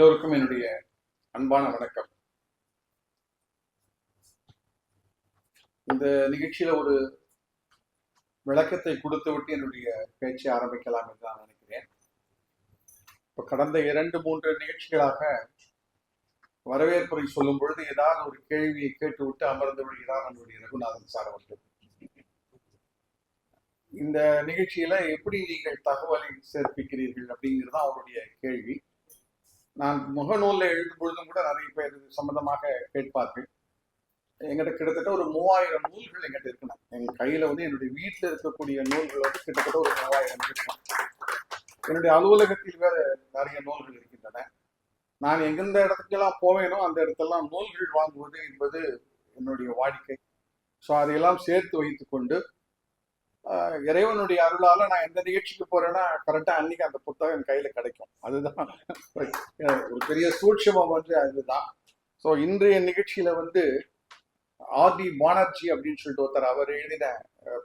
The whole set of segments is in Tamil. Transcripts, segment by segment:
எல்லோருக்கும் என்னுடைய அன்பான வணக்கம். இந்த நிகழ்ச்சியில ஒரு விளக்கத்தை கொடுத்து விட்டு என்னுடைய பேச்சை ஆரம்பிக்கலாம் என்று நான் நினைக்கிறேன். இப்ப கடந்த இரண்டு மூன்று நிகழ்ச்சிகளாக வரவேற்புரை சொல்லும் பொழுது ஏதாவது ஒரு கேள்வியை கேட்டு விட்டு அமர்ந்து விடுகிறார் நம்முடைய ரகுநாதன் சார் அவர்கள். இந்த நிகழ்ச்சியில எப்படி நீங்கள் தகவலை சேர்ப்பிக்கிறீர்கள் அப்படிங்கிறது தான் அவருடைய கேள்வி. நான் முகநூலில் எழுதும் பொழுதும் கூட நிறைய பேர் சம்பந்தமாக கேட்பார்கள். எங்கிட்ட கிட்டத்தட்ட ஒரு மூவாயிரம் நூல்கள் எங்கிட்ட இருக்கணும் எங்க கையில வந்து என்னுடைய வீட்டில் இருக்கக்கூடிய நூல்கள் வந்து கிட்டத்தட்ட ஒரு மூவாயிரம் இருக்கும். என்னுடைய அலுவலகத்தில் வேற நிறைய நூல்கள் இருக்கின்றன. நான் எங்கெந்த இடத்துக்கெல்லாம் போவேனோ அந்த இடத்தெல்லாம் நூல்கள் வாங்குவது என்பது என்னுடைய வாடிக்கை. ஸோ அதையெல்லாம் சேர்த்து வைத்துக்கொண்டு இறைவனுடைய அருளால நான் எந்த நிகழ்ச்சிக்கு போறேன்னா கரெக்டா அன்னைக்கு அந்த புத்தகம் என் கையில கிடைக்கும். அதுதான். ஒரு பெரிய சூட்சமம் வந்து அதுதான். ஸோ இன்றைய நிகழ்ச்சியில வந்து ஆதி பானர்ஜி அப்படின்னு சொல்லிட்டு ஒருத்தர் அவர் எழுதின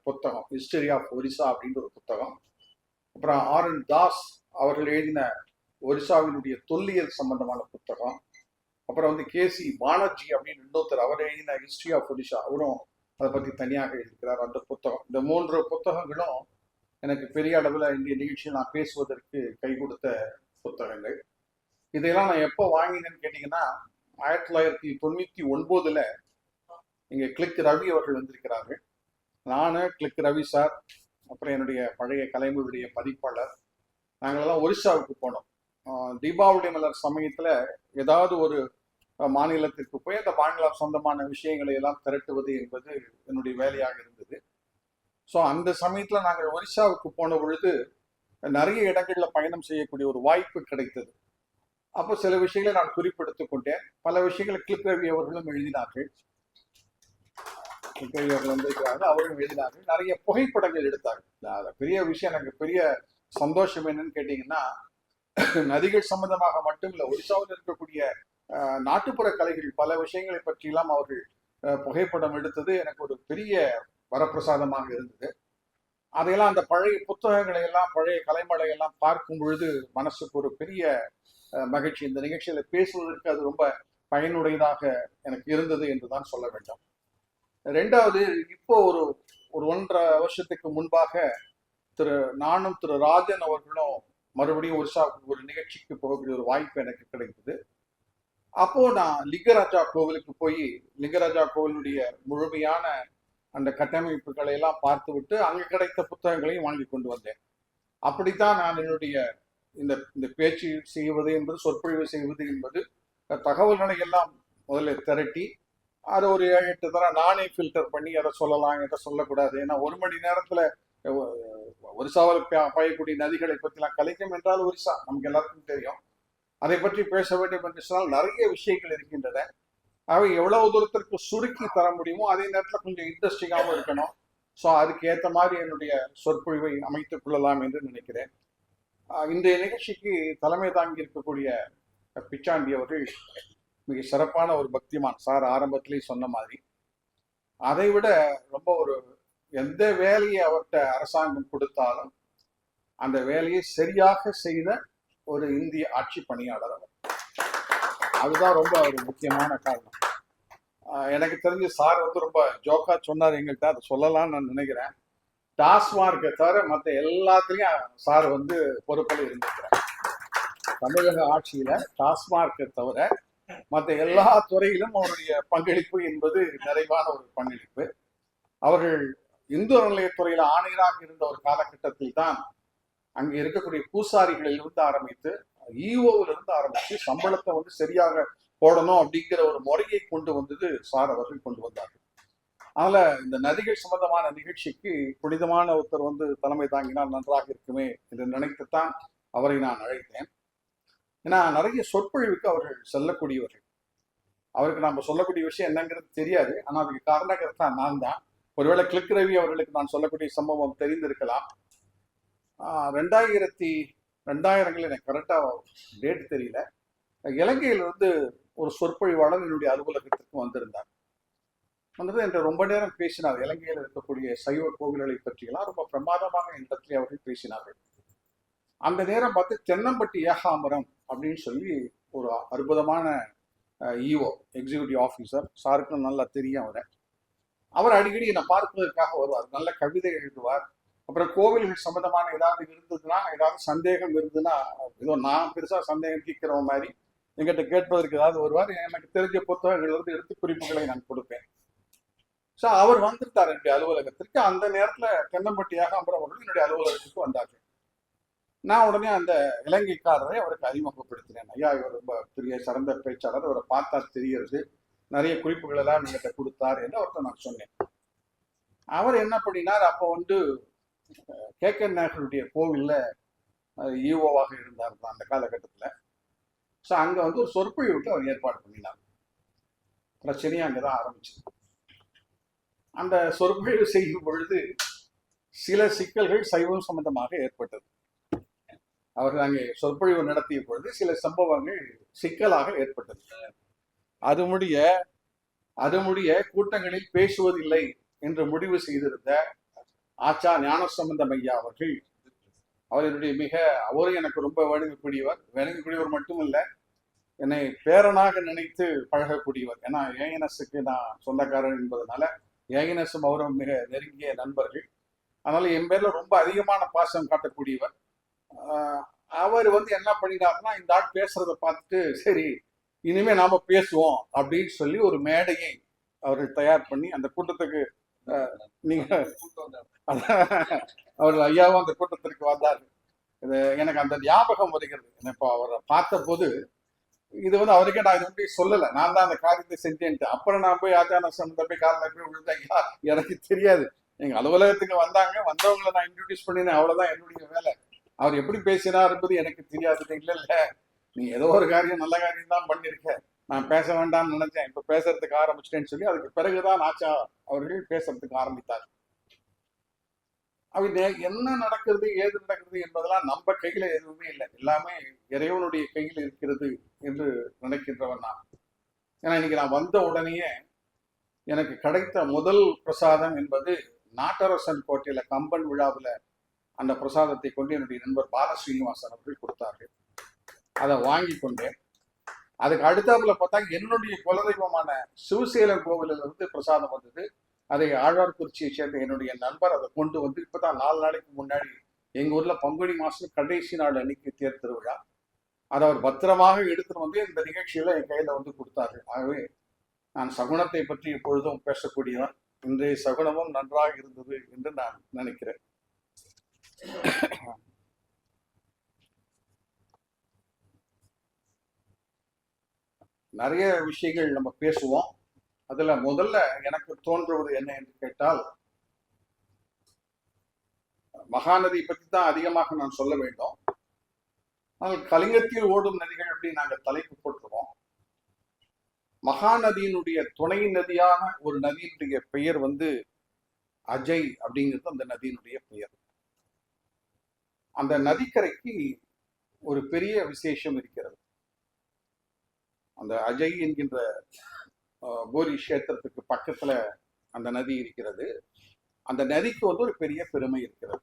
புத்தகம் ஹிஸ்டரி ஆஃப் ஒரிசா அப்படின்ற ஒரு புத்தகம். அப்புறம் ஆர் என் தாஸ் அவர்கள் எழுதின ஒரிசாவினுடைய தொல்லியல் சம்பந்தமான புத்தகம். அப்புறம் வந்து கே சி பானர்ஜி அப்படின்னு இன்னொருத்தர் அவர் எழுதின ஹிஸ்டரி ஆஃப் ஒரிசா அவரும் அதை பற்றி தனியாக எழுதியிருக்கிறார் அந்த புத்தகம் இந்த மூன்று புத்தகங்களும் எனக்கு பெரிய அளவில் இந்திய நிகழ்ச்சியில் நான் பேசுவதற்கு கை கொடுத்த புத்தகங்கள். இதையெல்லாம் நான் எப்போ வாங்கினேன்னு கேட்டிங்கன்னா ஆயிரத்தி தொள்ளாயிரத்தி தொண்ணூற்றி ஒன்பதில் இங்கே கிளிக் ரவி அவர்கள் வந்திருக்கிறார்கள். நான் கிளிக் ரவி சார் அப்புறம் என்னுடைய பழைய கலைஞருடைய பதிப்பாளர். நாங்களெல்லாம் ஒரிசாவுக்கு போனோம். தீபாவளி மலர் சமயத்தில் ஏதாவது ஒரு மாநிலத்திற்கு போய் அந்த மாநில சொந்தமான விஷயங்களை எல்லாம் திரட்டுவது என்பது என்னுடைய வேலையாக இருந்தது. ஸோ அந்த சமயத்தில் நாங்கள் ஒரிசாவுக்கு போன பொழுது நிறைய இடங்களில் பயணம் செய்யக்கூடிய ஒரு வாய்ப்பு கிடைத்தது. அப்போ சில விஷயங்களை நான் குறிப்பெடுத்துக் கொண்டேன். பல விஷயங்களை கிளிக் ரவி அவர்களும் எழுதினார்கள். கிளிக் ரவி அவர்கள் வந்திருக்கிறார்கள் அவரும் எழுதினார்கள் நிறைய புகைப்படங்கள் எடுத்தார்கள். பெரிய விஷயம். எனக்கு பெரிய சந்தோஷம் என்னன்னு கேட்டீங்கன்னா நதிகள் சம்பந்தமாக மட்டும் இல்லை ஒரிசாவில் இருக்கக்கூடிய நாட்டுப்புற கலைகள் பல விஷயங்களை பற்றியெல்லாம் அவர்கள் அஹ், புகைப்படம் எடுத்தது எனக்கு ஒரு பெரிய வரப்பிரசாதமாக இருந்தது. அதையெல்லாம் அந்த பழைய புத்தகங்களை எல்லாம் பழைய கலைமலை எல்லாம் பார்க்கும் பொழுது மனசுக்கு ஒரு பெரிய மகிழ்ச்சி. இந்த நிகழ்ச்சியில பேசுவதற்கு அது ரொம்ப பயனுடையதாக எனக்கு இருந்தது என்று தான் சொல்ல வேண்டும். ரெண்டாவது இப்போ ஒரு ஒரு ஒன்றரை வருஷத்துக்கு முன்பாக திரு நானும் திரு ராஜன் அவர்களும் மறுபடியும் ஒரிசாவுக்கு ஒரு நிகழ்ச்சிக்கு போகக்கூடிய ஒரு வாய்ப்பு எனக்கு கிடைத்தது. அப்போ நான் லிங்கராஜா கோவிலுக்கு போய் லிங்கராஜா கோவிலுடைய முழுமையான அந்த கட்டமைப்புகளை எல்லாம் பார்த்து விட்டு அங்க கிடைத்த புத்தகங்களையும் வாங்கி கொண்டு வந்தேன். அப்படித்தான் நான் என்னுடைய இந்த இந்த பேச்சு செய்வது என்பது சொற்பொழிவு செய்வது என்பது தகவல்களை எல்லாம் முதல்ல திரட்டி அதை ஒரு ஏழு எட்டு தர நானே ஃபில்டர் பண்ணி எதை சொல்லலாம் எதை சொல்லக்கூடாது. ஏன்னா ஒரு மணி நேரத்துல அஹ், ஒரிசாவில் பா- பாயக்கூடிய நதிகளை பற்றிலாம் கலைக்கும் என்றால் ஒரிசா. நமக்கு எல்லாருக்கும் தெரியும். அதை பற்றி பேச வேண்டும் என்று சொன்னால் நிறைய விஷயங்கள் இருக்கின்றன. அவை எவ்வளவு தூரத்திற்கு சுருக்கி தர முடியுமோ அதே நேரத்தில் கொஞ்சம் இன்ட்ரெஸ்டிங்காகவும் இருக்கணும். ஸோ அதுக்கு ஏற்ற மாதிரி என்னுடைய சொற்பொழிவை அமைத்துக் கொள்ளலாம் என்று நினைக்கிறேன். இன்றைய நிகழ்ச்சிக்கு தலைமை தாங்கி இருக்கக்கூடிய பிச்சாண்டி அவர்கள் மிக சிறப்பான ஒரு பக்திமான். சார் ஆரம்பத்திலேயே சொன்ன மாதிரி. அதை விட ரொம்ப ஒரு எந்த வேலையை அவர்கிட்ட அரசாங்கம் கொடுத்தாலும் அந்த வேலையை சரியாக செய்த ஒரு இந்திய ஆட்சி பணியாளர் அவர். அதுதான் ரொம்ப ஒரு முக்கியமான காரணம். எனக்கு தெரிஞ்சு சார் வந்து ரொம்ப ஜோக்கா சொன்னார் எங்கள்கிட்ட அதை சொல்லலாம்னு நான் நினைக்கிறேன். டாஸ்மார்க்கை தவிர மற்ற எல்லாத்துலேயும் சார் வந்து பொறுப்பில் இருந்திருக்கிறார். தமிழக ஆட்சியில டாஸ்மார்க்கை தவிர மற்ற எல்லா துறையிலும் அவருடைய பங்களிப்பு என்பது நிறைவான ஒரு பங்களிப்பு. அவர்கள் இந்து அறநிலையத்துறையில ஆணையராக இருந்த ஒரு காலகட்டத்தில் தான் அங்கே இருக்கக்கூடிய பூசாரிகளில் இருந்து ஆரம்பித்து ஈஓவில் இருந்து ஆரம்பித்து சம்பளத்தை வந்து சரியாக போடணும் அப்படிங்கிற ஒரு முறையை கொண்டு வந்தது சார் அவர்கள் கொண்டு வந்தார்கள். அதனால இந்த நதிகள் சம்பந்தமான நிகழ்ச்சிக்கு புனிதமான ஒருத்தர் வந்து தலைமை தாங்கினால் நன்றாக இருக்குமே என்று நினைத்துத்தான் அவரை நான் அழைத்தேன். ஏன்னா நிறைய சொற்பொழிவுக்கு அவர்கள் செல்லக்கூடியவர்கள். அவருக்கு நம்ம சொல்லக்கூடிய விஷயம் என்னங்கிறது தெரியாது. ஆனால் அதுக்கு காரணகர்த்தா நான் தான். ஒருவேளை கிளிக் ரவி அவர்களுக்கு நான் சொல்லக்கூடிய சம்பவம் தெரிந்திருக்கலாம். ரெண்டாயிரத்தி ரெண்டாயிரங்கள் எனக்கு கரெக்டாக டேட் தெரியல. இலங்கையிலிருந்து ஒரு சொற்பொழிவாளர் என்னுடைய அலுவலகத்திற்கு வந்திருந்தார். வந்தது என்று ரொம்ப நேரம் பேசினார். இலங்கையில் இருக்கக்கூடிய சைவ கோவில்களை பற்றியெல்லாம் ரொம்ப பிரமாதமாக இடத்திலே அவர்கள் பேசினார்கள். அந்த நேரம் பார்த்து தென்னம்பட்டி ஏகாமரம் அப்படின்னு சொல்லி ஒரு அற்புதமான இஓ எக்ஸிக்யூட்டிவ் ஆஃபீஸர் சாருக்கும் நல்லா தெரியும் அவரை. அவர் அடிக்கடி என்னை பார்ப்பதற்காக வருவார். நல்ல கவிதை எழுதுவார். அப்புறம் கோவில்கள் சம்பந்தமான ஏதாவது இருந்ததுன்னா ஏதாவது சந்தேகம் இருந்ததுன்னா ஏதோ நான் பெருசா சந்தேகம் கேட்கிற மாதிரி எங்கிட்ட கேட்பதற்கு ஏதாவது வருவார். எனக்கு தெரிஞ்ச புத்தகங்கள் வந்து எடுத்து குறிப்புகளை நான் கொடுப்பேன். ஸோ அவர் வந்திருந்தார் என்னுடைய அலுவலகத்திற்கு. அந்த நேரத்துல தென்னம்பட்டியாக ஏகாம்பரம் அவர்கள் என்னுடைய அலுவலகத்துக்கு வந்தார்கள். நான் உடனே அந்த இலங்கைக்காரரை அவருக்கு அறிமுகப்படுத்தினேன். ஐயா இவர் ரொம்ப பெரிய சிறந்த பேச்சாளர். அவரை பார்த்தா தெரிகிறது. நிறைய குறிப்புகள் எல்லாம் என்கிட்ட கொடுத்தார் என்று அவர்கிட்ட நான் சொன்னேன். அவர் என்ன பண்ணினார்? அப்போ வந்து கே. கே. நாயகருடைய ஈஓவாக இருந்தார் அந்த காலகட்டத்தில். ஸோ அங்கே வந்து ஒரு சொற்பொழிவுக்கு அவர் ஏற்பாடு பண்ணினார். பிரச்சனையும் அங்கே தான் ஆரம்பிச்சது. அந்த சொற்பொழிவு செய்யும் பொழுது சில சிக்கல்கள் சைவம் சம்பந்தமாக ஏற்பட்டது. அவர்கள் அங்கே சொற்பொழிவு நடத்திய பொழுது சில சம்பவங்கள் சிக்கலாக ஏற்பட்டது. அது முடிய அது முடிய கூட்டங்களில் பேசுவதில்லை என்று முடிவு செய்திருந்த ஆச்சா ஞானசம்பந்தம் ஐயா அவர்கள். அவர்களுடைய மிக அவரும் எனக்கு ரொம்ப வணங்கக்கூடியவர் வணங்கக்கூடியவர் மட்டுமல்ல என்னை பேரனாக நினைத்து பழகக்கூடியவர். ஏன்னா ஏஎன்எஸ்க்கு நான் சொந்தக்காரன் என்பதனால ஏஎன்எஸும் அவரும் மிக நெருங்கிய நண்பர்கள். அதனால என் பேர்ல ரொம்ப அதிகமான பாசம் காட்டக்கூடியவர். ஆஹ் அவர் வந்து என்ன பண்ணிட்டாருன்னா இந்த ஆள் பேசுறத பார்த்துட்டு சரி இனிமே நாம பேசுவோம் அப்படின்னு சொல்லி ஒரு மேடையை அவர்கள் தயார் பண்ணி அந்த கூட்டத்துக்கு நீங்க அவர்கள் ஐயாவும் அந்த கூட்டத்திற்கு வந்தார். இது எனக்கு அந்த ஞாபகம் வருகிறது. இப்போ அவரை பார்த்த போது இது வந்து அவருக்கே நான் இது வந்து சொல்லலை. நான் தான் அந்த காரியத்தை செஞ்சேன்ட்டு. அப்புறம் நான் போய் ஆச்சார சம்பந்த போய் காலில் போய் விழுந்தேன் எனக்கு தெரியாது. எங்க அலுவலகத்துக்கு வந்தாங்க. வந்தவங்களை நான் இன்ட்ரடியூஸ் பண்ணினேன். அவ்வளவுதான் என்னுடைய வேலை. அவர் எப்படி பேசினார் என்பது எனக்கு தெரியாது. இல்ல இல்ல நீ ஏதோ ஒரு காரியம் நல்ல காரியம் தான் பண்ணியிருக்க. நான் பேச வேண்டாம்னு நினைச்சேன். இப்ப பேசுறதுக்கு ஆரம்பிச்சிட்டேன்னு சொல்லி அதுக்கு பிறகுதான் ஆச்சா அவர்கள் பேசுறதுக்கு ஆரம்பித்தார் அவங்க என்ன நடக்கிறது ஏது நடக்கிறது என்பதெல்லாம் நம்ம கையில எதுவுமே இல்லை. எல்லாமே இறைவனுடைய கையில் இருக்கிறது என்று நினைக்கின்றவன் நான். ஏன்னா இன்னைக்கு நான் வந்த உடனேயே எனக்கு கிடைத்த முதல் பிரசாதம் என்பது நாட்டரசன் கோட்டையில கம்பன் விழாவில் அந்த பிரசாதத்தை கொண்டு என்னுடைய நண்பர் பால ஸ்ரீனிவாசன் அவர்கள் கொடுத்தார்கள். அதை வாங்கி கொண்டேன். அதுக்கு அடுத்தாப்புல பார்த்தா என்னுடைய குலதெய்வமான சிவசேலம் கோவிலில் இருந்து பிரசாதம் வந்தது. அதை ஆழ்வார்குறிச்சியை சேர்ந்த என்னுடைய நண்பர் அதை கொண்டு வந்து இப்பதான் நாலு நாளைக்கு முன்னாடி எங்க ஊர்ல பங்குனி மாசம் கடைசி நாள் அன்னைக்கு தேர் திருவிழா. அதை அவர் பத்திரமாக எடுத்துட்டு வந்து இந்த நிகழ்ச்சியில என் கையில வந்து கொடுத்தாரு. ஆகவே நான் சகுனத்தை பற்றி எப்பொழுதும் பேசக்கூடியவன். இன்றைய சகுனமும் நன்றாக இருந்தது என்று நான் நினைக்கிறேன். நிறைய விஷயங்கள் நம்ம பேசுவோம். அதுல முதல்ல எனக்கு தோன்றுவது என்ன என்று கேட்டால் மகாநதி பற்றி தான் அதிகமாக நான் சொல்ல வேண்டும். ஆனால் கலிங்கத்தில் ஓடும் நதிகள் அப்படி நாங்கள் தலைப்பு போட்டுருவோம். மகாநதியினுடைய துணை நதியான ஒரு நதியினுடைய பெயர் வந்து அஜய் அப்படிங்கிறது அந்த நதியினுடைய பெயர். அந்த நதிக்கரைக்கு ஒரு பெரிய விசேஷம் இருக்கிறது. அந்த அஜய் என்கின்ற அஹ், போரி கஷேத்திரத்துக்கு பக்கத்துல அந்த நதி இருக்கிறது. அந்த நதிக்கு வந்து ஒரு பெரிய பெருமை இருக்கிறது.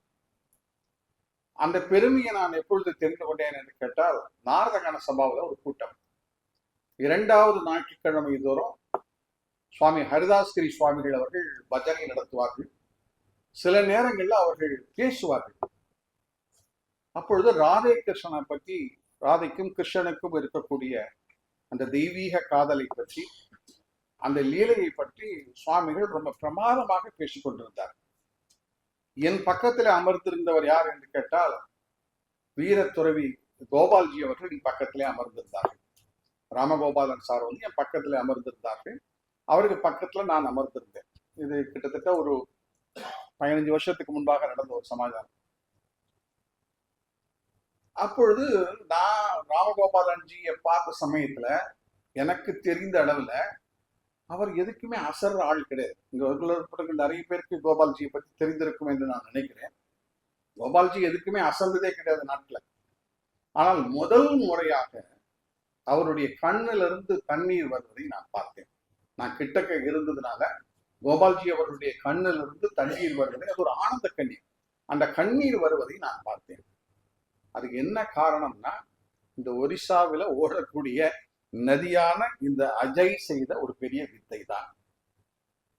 அந்த பெருமையை நான் எப்பொழுது தெரிந்து கொண்டேன் என்று கேட்டால் நாரதகான சபாவில் ஒரு கூட்டம். இரண்டாவது ஞாயிற்றுக்கிழமை தோறும் சுவாமி ஹரிதாஸ்கிரி சுவாமிகள் அவர்கள் பஜனை நடத்துவார்கள். சில நேரங்களில் அவர்கள் பேசுவார்கள். அப்பொழுது ராதே கிருஷ்ணனை பற்றி ராதைக்கும் கிருஷ்ணனுக்கும் இருக்கக்கூடிய அந்த தெய்வீக காதலை பற்றி அந்த லீலையை பற்றி சுவாமிகள் ரொம்ப பிரமாதமாக பேசிக்கொண்டிருந்தார் என் பக்கத்தில் அமர்ந்திருந்தவர் யார் என்று கேட்டால் வீரத்துறவி கோபால்ஜி அவர்கள் என் பக்கத்திலே அமர்ந்திருந்தார்கள். ராமகோபாலன் சார் வந்து என் பக்கத்திலே அமர்ந்திருந்தார்கள். அவருக்கு பக்கத்துல நான் அமர்ந்திருந்தேன். இது கிட்டத்தட்ட ஒரு பதினஞ்சு வருஷத்துக்கு முன்பாக நடந்த ஒரு சமாச்சாரம் அப்பொழுது நான் ராமகோபாலன்ஜியை பார்த்த சமயத்துல எனக்கு தெரிந்த அளவுல அவர் எதுக்குமே அசர் ஆள் கிடையாது. இங்க இருக்கிற நிறைய பேருக்கு கோபால்ஜியை பத்தி தெரிந்திருக்கும் என்று நான் நினைக்கிறேன். கோபால்ஜி எதுக்குமே அசர்ந்ததே கிடையாது நாட்டுல. ஆனால் முதல் முறையாக அவருடைய கண்ணிலிருந்து தண்ணீர் வருவதை நான் பார்த்தேன். நான் கிட்டக்க இருந்ததுனால கோபால்ஜி அவருடைய கண்ணிலிருந்து தண்ணீர் வருவதை அது ஒரு ஆனந்த கண்ணீர். அந்த கண்ணீர் வருவதை நான் பார்த்தேன். அதுக்கு என்ன காரணம்னா இந்த ஒரிசாவில் ஓடக்கூடிய நதியான இந்த அஜய் செய்த ஒரு பெரிய வித்தை தான்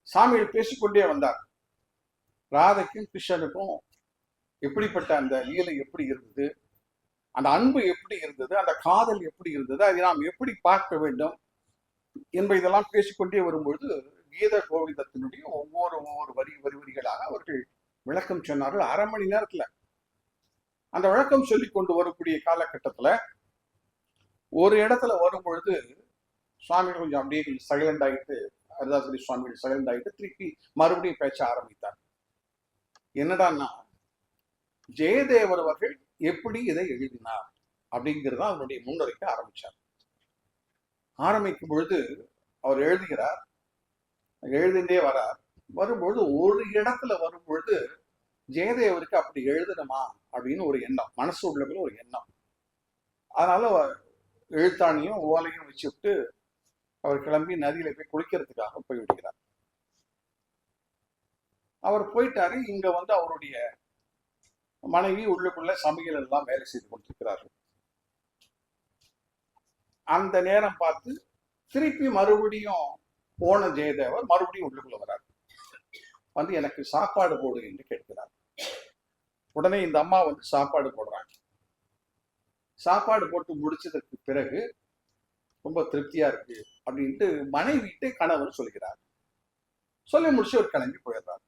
சாமியில் பேசிக்கொண்டே வந்தார். ராதைக்கும் கிருஷ்ணனுக்கும் எப்படிப்பட்ட அந்த லீலை எப்படி இருந்தது? அந்த அன்பு எப்படி இருந்தது? அந்த காதல் எப்படி இருந்தது? அதை நாம் எப்படி பார்க்க வேண்டும்? என்பதை இதெல்லாம் பேசிக்கொண்டே வரும்பொழுது கீத கோவிந்தத்தினுடைய ஒவ்வொரு ஒவ்வொரு வரி வரி வரிகளாக அவர்கள் விளக்கம் சொன்னார்கள். அரை மணி நேரத்துல. அந்த விளக்கம் சொல்லி கொண்டு வரக்கூடிய காலகட்டத்துல ஒரு இடத்துல வரும் பொழுது சுவாமிகள் கொஞ்சம் அப்படியே கொஞ்சம் சைலண்ட் ஆகிட்டு ஹரிதாசரி சுவாமிகள் சைலண்ட் ஆகிட்டு திருப்பி மறுபடியும் பேச்ச ஆரம்பித்தார். என்னடான்னா ஜெயதேவர் அவர்கள் எப்படி இதை எழுதினார் அப்படிங்கிறத அவருடைய முன்னுரைக்க ஆரம்பிச்சார். ஆரம்பிக்கும் பொழுது அவர் எழுதுகிறார் எழுதிண்டே வரார். வரும்பொழுது ஒரு இடத்துல வரும்பொழுது ஜெயதேவருக்கு அப்படி எழுதணுமா அப்படின்னு ஒரு எண்ணம். மனசு உள்ள ஒரு எண்ணம். அதனால எழுத்தாணியும் ஓலையும் வச்சுட்டு அவர் கிளம்பி நதியில போய் குளிக்கிறதுக்காக போய்விடுகிறார் அவர் போயிட்டாரு. இங்க வந்து அவருடைய மனைவி உள்ளுக்குள்ள சமையல் எல்லாம் வேலை செய்து கொண்டிருக்கிறார்கள். அந்த நேரம் பார்த்து திருப்பி மறுபடியும் போன ஜெயதேவர் மறுபடியும் உள்ளுக்குள்ள வர்றார் வந்து எனக்கு சாப்பாடு போடு என்று கேட்கிறார். உடனே இந்த அம்மா வந்து சாப்பாடு போடுறாங்க. சாப்பாடு போட்டு முடிச்சதற்கு பிறகு ரொம்ப திருப்தியா இருக்கு அப்படின்ட்டு மனைவிட்டு கணவர் சொல்கிறார். சொல்லி முடிச்சு ஒரு கிளம்பி போயிடுறாரு.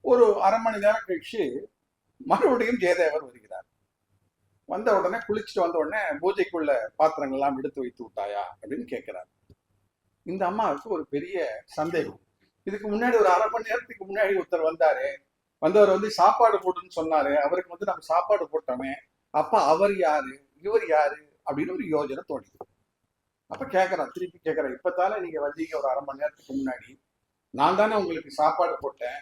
ஒரு அரை மணி நேரம் கழிச்சு மறுபடியும் ஜெயதேவர் வருகிறார். வந்த உடனே குளிச்சுட்டு வந்த உடனே பூஜைக்குள்ள பாத்திரங்கள் எல்லாம் எடுத்து வைத்து விட்டாயா அப்படின்னு கேட்கிறார். இந்த அம்மாவுக்கு ஒரு பெரிய சந்தேகம். இதுக்கு முன்னாடி ஒரு அரை மணி நேரத்துக்கு முன்னாடி ஒருத்தர் வந்தாரு. வந்தவர் வந்து சாப்பாடு போட்டுன்னு சொன்னாரு. அவருக்கு வந்து நம்ம சாப்பாடு போட்டோமே. அப்ப அவர் யாரு? இவர் யாரு? அப்படின்னு ஒரு யோஜனை தோணுது. அப்ப கேட்கறான் திருப்பி கேட்கறேன் இப்பத்தானே நீங்க வந்தீங்க ஒரு அரை மணி நேரத்துக்கு முன்னாடி. நான் தானே உங்களுக்கு சாப்பாடு போட்டேன்.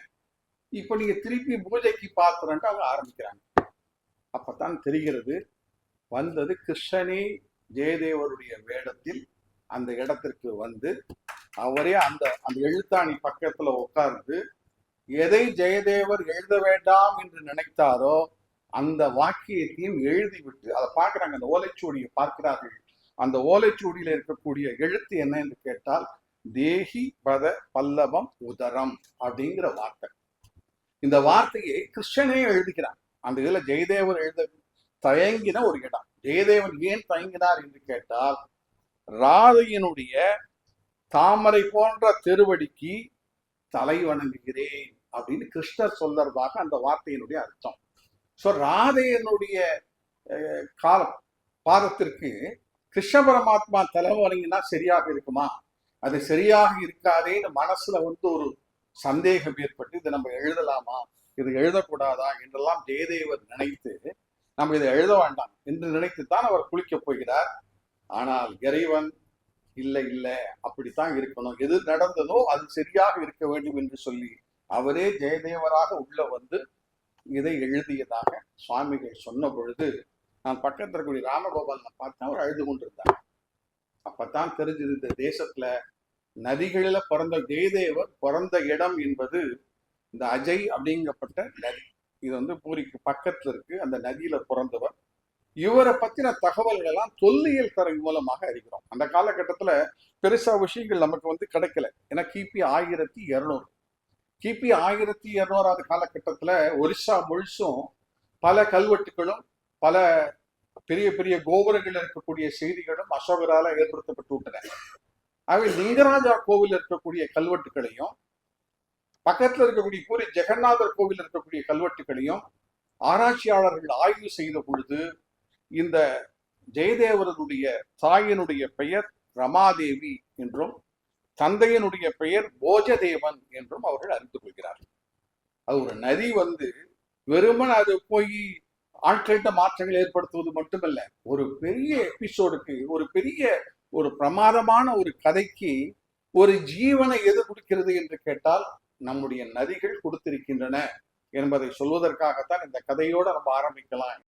இப்ப நீங்க திருப்பி பூஜைக்கு பாத்திரன்ட்டு அவங்க ஆரம்பிக்கிறாங்க. அப்பதான் தெரிகிறது வந்தது கிருஷ்ணனே ஜெயதேவருடைய வேடத்தில் அந்த இடத்திற்கு வந்து அவரே அந்த அந்த எழுத்தாணி பக்கத்துல உட்கார்ந்து எதை ஜெயதேவர் எழுத வேண்டாம் என்று நினைத்தாரோ அந்த வாக்கியத்தையும் எழுதிவிட்டு அதை பார்க்குறாங்க அந்த ஓலைச்சுவடியை பார்க்கிறார்கள். அந்த ஓலைச்சுவடியில இருக்கக்கூடிய எழுத்து என்ன என்று கேட்டால் தேஹி பத பல்லவம் உதரம் அப்படிங்கிற வார்த்தை. இந்த வார்த்தையை கிருஷ்ணனே எழுதுகிறான். அந்த இதில் ஜெயதேவர் எழுத தயங்கின ஒரு இடம். ஜெயதேவன் ஏன் தயங்கினார் என்று கேட்டால் ராதையினுடைய தாமரை போன்ற திருவடிக்கு தலை வணங்குகிறேன் அப்படின்னு கிருஷ்ணர் சொல்றதாக அந்த வார்த்தையினுடைய அர்த்தம். ஸோ ராதையனுடைய காலம் பாதத்திற்கு கிருஷ்ண பரமாத்மா தலை வணங்கினா சரியாக இருக்குமா? அது சரியாக இருக்காதேன்னு மனசுல வந்து ஒரு சந்தேகம் ஏற்பட்டு இதை நம்ம எழுதலாமா? இது எழுதக்கூடாதா? என்றெல்லாம் ஜெயதேவர் நினைத்து நம்ம இதை எழுத வேண்டாம் என்று நினைத்துத்தான் அவர் குளிக்கப் போகிறார். ஆனால் இறைவன் இல்லை இல்லை அப்படித்தான் இருக்கணும். எது நடந்ததோ அது சரியாக இருக்க வேண்டும் என்று சொல்லி அவரே ஜெயதேவராக உள்ள வந்து இதை எழுதியதாக சுவாமிகள் சொன்ன பொழுது நான் பக்கத்தில் இருக்கக்கூடிய ராமகோபாலனை பார்த்தா அவர் அழுது கொண்டிருந்தாங்க அப்பதான் தெரிஞ்சது இந்த தேசத்துல நதிகளில பிறந்த ஜெயதேவர் பிறந்த இடம் என்பது இந்த அஜய் அப்படிங்கப்பட்ட நதி. இது வந்து பூரிக்கு பக்கத்துல இருக்கு. அந்த நதியில பிறந்தவர். இவரை பத்தின தகவல்கள் எல்லாம் தொல்லியல் தரை மூலமாக அறிகிறோம். அந்த காலகட்டத்துல பெருசா விஷயங்கள் நமக்கு வந்து கிடைக்கல. ஏன்னா கிபி ஆயிரத்தி இருநூறு. கிபி ஆயிரத்தி இருநூறாவது காலகட்டத்துல ஒரிசா முழுசும் பல கல்வெட்டுகளும் பல பெரிய பெரிய கோபுரங்கள் இருக்கக்கூடிய செய்திகளும் அசோகரால ஏற்படுத்தப்பட்டு விட்டன. அவை லிங்கராஜா கோவில் இருக்கக்கூடிய கல்வெட்டுகளையும் பக்கத்துல இருக்கக்கூடிய பூரி ஜெகநாதர் கோவில் இருக்கக்கூடிய கல்வெட்டுகளையும் ஆராய்ச்சியாளர்கள் ஆய்வு செய்த பொழுது இந்த ஜெயதேவரனுடைய தாயினுடைய பெயர் ரமாதேவி என்றும் தந்தையனுடைய பெயர் போஜதேவன் என்றும் அவர்கள் அறிந்து கொள்கிறார்கள் அது ஒரு நதி வந்து வெறுமன் அது போய் ஆட்கள்கிட்ட மாற்றங்கள் ஏற்படுத்துவது மட்டுமல்ல ஒரு பெரிய எபிசோடுக்கு ஒரு பெரிய ஒரு பிரமாதமான ஒரு கதைக்கு ஒரு ஜீவனை எது கொடுக்கிறது என்று கேட்டால் நம்முடைய நதிகள் கொடுத்திருக்கின்றன என்பதை சொல்வதற்காகத்தான் இந்த கதையோட நம்ம ஆரம்பிக்கலாம்.